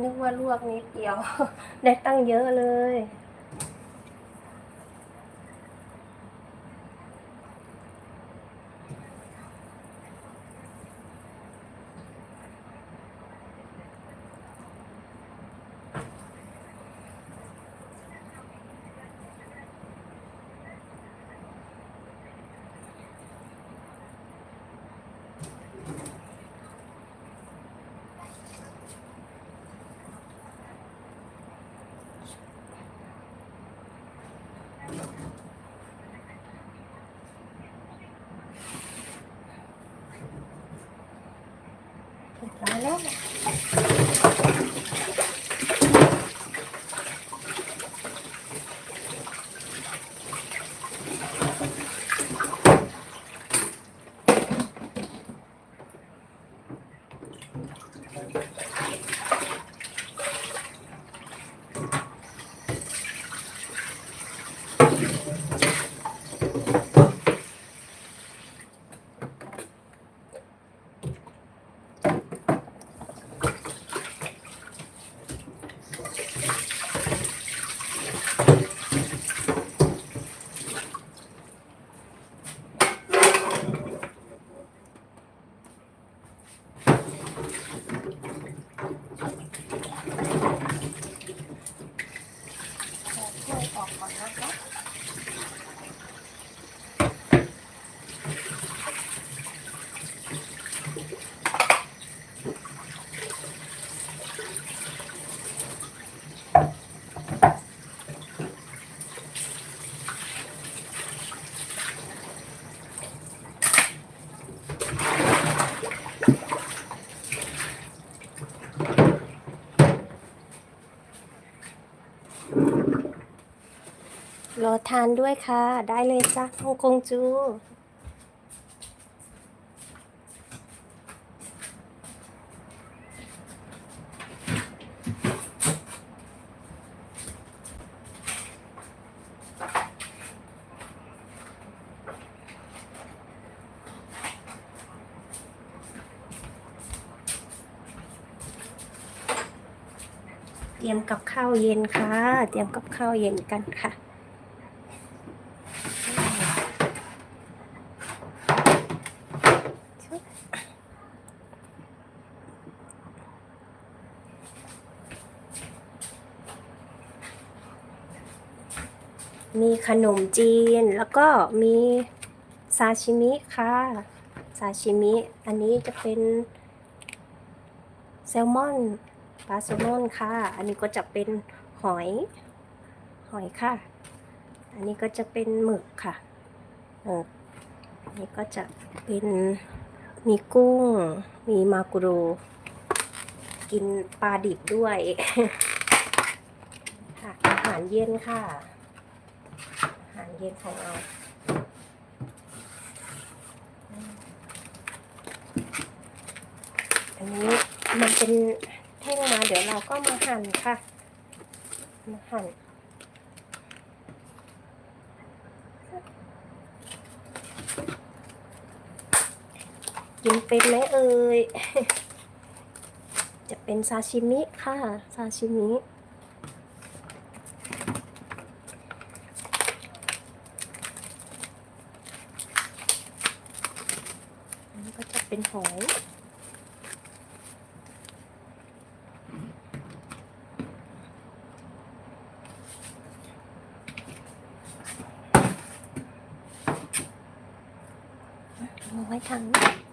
นึกว่าลวกนิดเดียว ได้ตั้งเยอะเลย เรียบร้อยแล้ว เอาถ้วยออกก่อนนะคะ รอทานด้วยค่ะ ได้เลยจ้าฮ่องกงจูเตรียมกับข้าวเย็นค่ะ เตรียมกับข้าวเย็นกันค่ะ มีขนมจีนแล้วก็มีซาชิมิค่ะซาชิมิ อันนี้จะเป็นแซลมอนปลาแซลมอนค่ะ อันนี้ก็จะเป็นหอย หอยค่ะ อันนี้ก็จะเป็นหมึกค่ะหมึกอันนี้ก็จะเป็นมีกุ้ง มีมากุโรกินปลาดิบด้วย ค่ะอาหารเย็นค่ะ หารเย็นของเราอันนี้มันเป็นแท่งมาเดี๋ยวเราก็มาหั่นค่ะ มาหั่นกินเป็นไหมเอ่ย จะเป็นซาชิมิค่ะ ซาชิมิ อันนี้ก็จะ เป็นหอยเอาไว้ทางนี้